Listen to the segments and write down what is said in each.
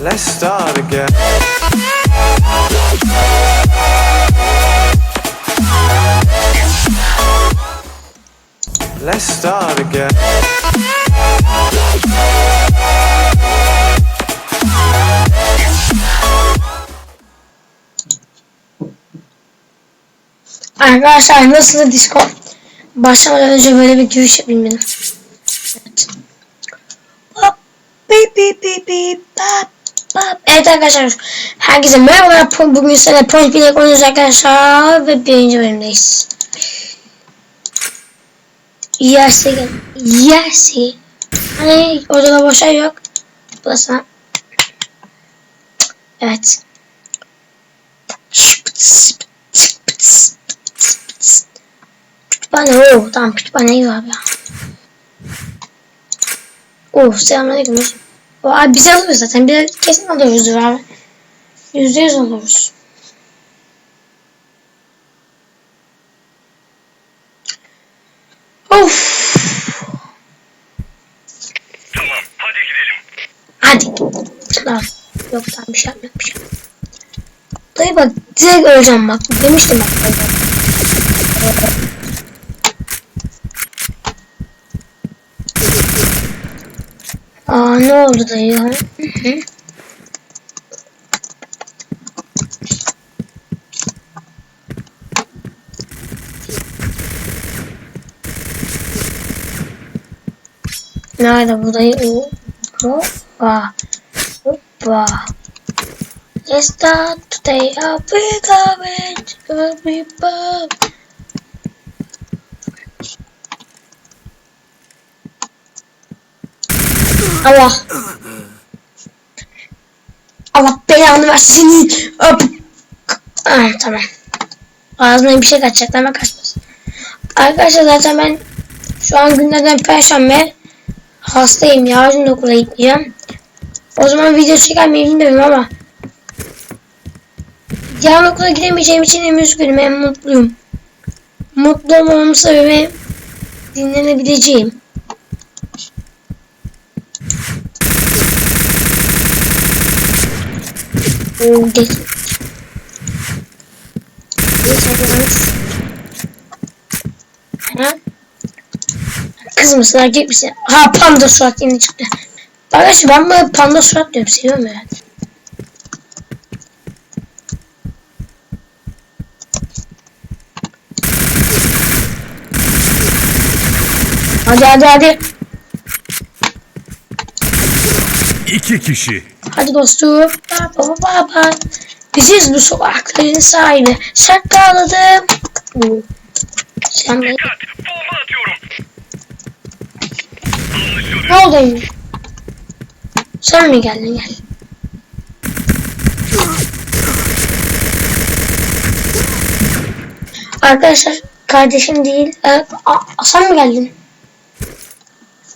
Let's start again. Let's start again. Arkadaşlar nasıl Discord? Başlamadan önce böyle bir giriş yapayım dedim. Evet. Hop, bip bip bip bip, bap. Evet arkadaşlar herkese merhabalar. Po- Bugün size Point Blank oynuyoruz arkadaşlar ve birinci bölümdeyiz. Yerse gel. Yerse. Hani orada da boş yer yok. Burası. Evet. Kütüphane o tamam kütüphane iyi abi. Oh selamünaleyküm hocam. O abi biz alırız zaten. Bir kesin alıyoruz abi. Yüzde yüz alıyoruz. Of. Tamam, hadi gidelim. Hadi. Tamam. Yok tamam bir şey yapmak bir şey. Dayı bak direkt öleceğim bak. Demiştim bak. Aa ne oldu? Hı hı. Nerede bu dayı? Hoppa. Hoppa. Let's start today. I'll be coming to be above. Allah. Allah belanı versin. Öp. Ah, tamam. Ağzına bir şey kaçacak ama kaçmasın. Arkadaşlar zaten ben şu an günlerden perşembe hastayım. Yarın okula gideceğim. O zaman video çeker miyim bilmiyorum ama yarın okula gidemeyeceğim için hem üzgünüm hem mutluyum. Mutlu olmamın sebebi dinlenebileceğim. Geç. Geç hadi Ha? Kız mısın erkek misin? Ha panda surat yine çıktı. Arkadaşlar ben böyle panda surat diyorum seviyorum herhalde. Hadi hadi hadi. İki kişi. Hadi dostum. Baba baba. Biziz bu sokakların sahibi. Şakaladım. Sen de... Ne oldu? Sen mi geldin gel. Arkadaşlar kardeşim değil. E, a- sen mi geldin?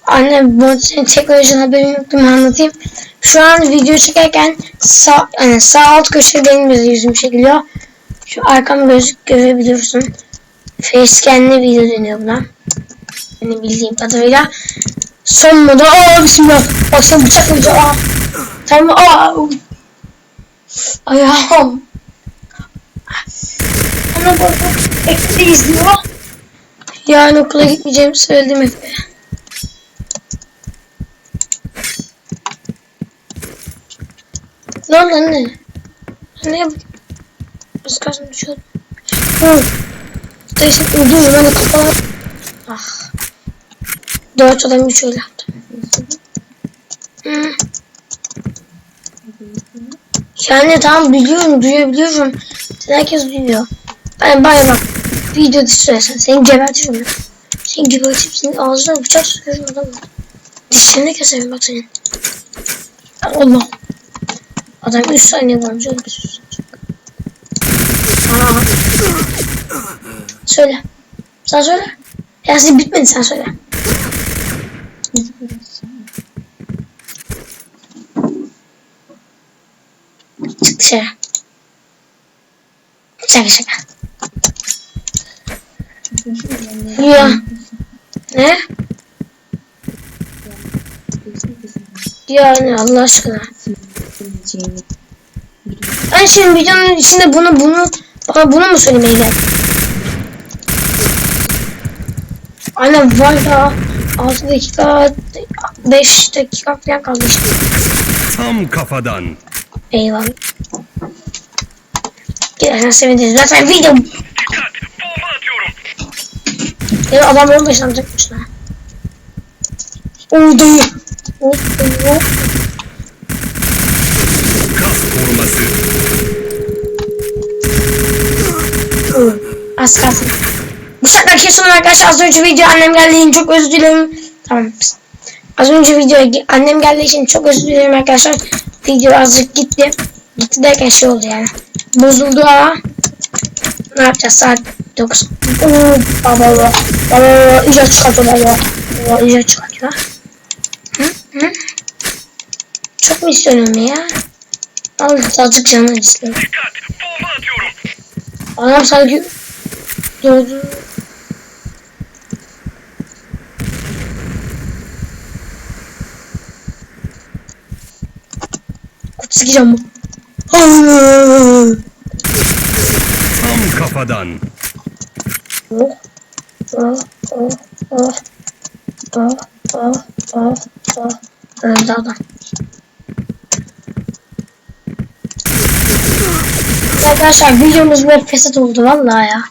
Anne bu teknolojiden haberin yoktu mu anlatayım. Şu an video çekerken sağ, yani sağ alt köşede benim yüzüm çekiliyor. Şu arkam gözük görebiliyorsun. Facecam'li video dönüyor buna. Benim bildiğim kadarıyla. Son moda. Aa bismillah. Bak sen bıçak vuracak. Aa. Tamam. Aa. Ayağım. Ana bak. Ekte izliyor. Yarın okula gitmeyeceğimi söyledim Efe'ye. Ne oldu anne? Ne yap? Kalsın düşüyordum. Hı. Neyse dur ben de kafama. Ah. Dört adam üç öyle yaptı. Yani tamam biliyorum, duyabiliyorum. Herkes duyuyor. Ben bana bak, video düşürsen seni gebertirim ya. Seni gebertip senin ağzına bıçak sokuyorum adam. Dişlerini keserim bak senin. Allah. Adam 3 saniye varmış öyle. Söyle. Sen söyle. Yasin bitmedi sen söyle. Çık dışarı. Şaka şaka. Ya. Ne? Ya ne Allah aşkına. Gideceğini. Ben şimdi videonun içinde bunu bunu bana bunu mu söylemeye geldin? Aynen var ya 6 dakika 5 dakika falan kaldı işte. Tam kafadan. Eyvallah. Gidersen seviniriz. Zaten video Dikkat! Bomba atıyorum. ya adam 15 alacakmış lan. Dayı. Oy Az kalsın. Bu sefer kesin arkadaşlar az önce video annem geldiği için çok özür dilerim. Tamam. Az önce video annem geldiği için çok özür dilerim arkadaşlar. Video azıcık gitti. Gitti derken şey oldu yani. Bozuldu ama. Ne yapacağız saat 9. Oo, baba baba. Baba iyice çıkartıyor baba. Baba iyice çıkartıyor. Hı? Hı? Çok mu istiyorum ya? Al azıcık canım istiyorum. Adam sanki doğdu. Sikeceğim bu. Tam kafadan. Oh, oh, oh, oh, oh, oh, oh, oh. Öldü adam. Arkadaşlar videomuz böyle fesat oldu vallahi ya.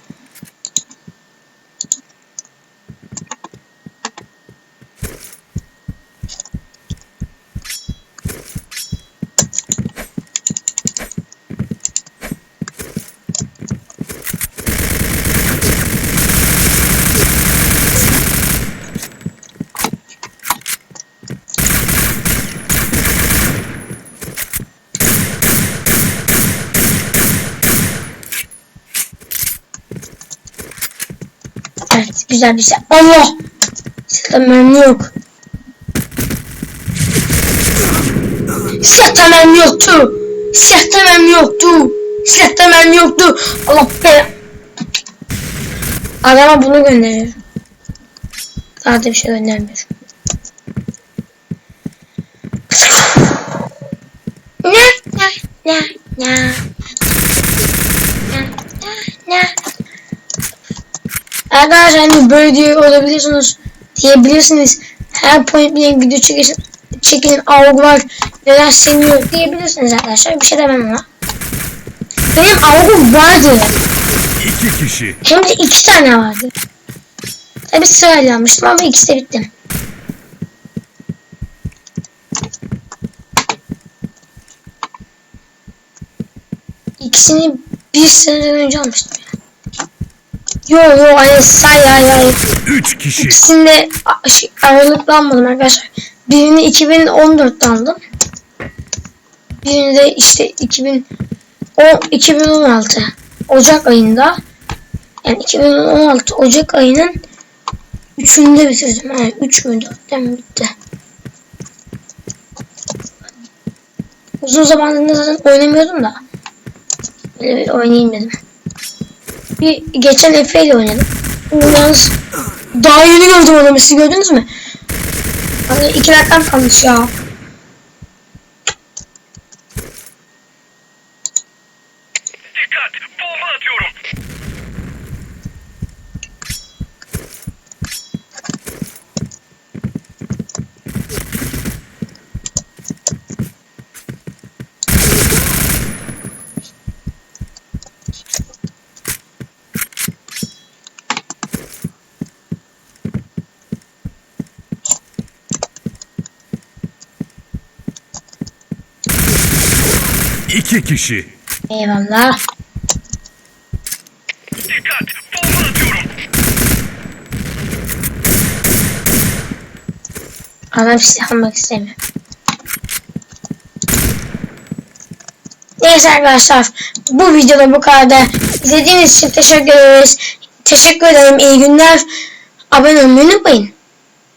Evet güzel bir şey. Allah! Silahta mermi yok. Silahta mermi yoktu. Silahta yoktu. Silahta yoktu. Allah be. Adama bunu gönderiyor. Da bir şey göndermiyor. Ne ne ne ne ne Arkadaşlar hani böyle diyor olabilirsiniz diyebilirsiniz. Her point blank video çekin, çekin avg var neden sevmiyor diyebilirsiniz arkadaşlar. Bir şey demem ona. Benim avgum vardı. İki kişi. Hem de iki tane vardı. Tabi sırayla almıştım ama ikisi de bitti. İkisini bir seneden önce almıştım. Yo yo hani say ay ay. Üç kişi. İkisinde şey, aralıklı almadım arkadaşlar. Birini 2014'te aldım. Birini de işte 2000 o 2016 Ocak ayında yani 2016 Ocak ayının 3'ünde bitirdim. Yani 3 mü 4'te mi bitti. Uzun zamandır zaten oynamıyordum da. Böyle bir oynayayım dedim. Bir geçen Efe ile oynadım. Yalnız daha yeni gördüm adamı. Siz gördünüz mü? Hani iki dakikam kalmış ya. Dikkat! Bomba atıyorum. İki kişi. Eyvallah. Dikkat! Bomba atıyorum. Adam silah almak istemiyor. Neyse arkadaşlar. Bu videoda bu kadar. İzlediğiniz için teşekkür ederiz. Teşekkür ederim. İyi günler. Abone olmayı unutmayın.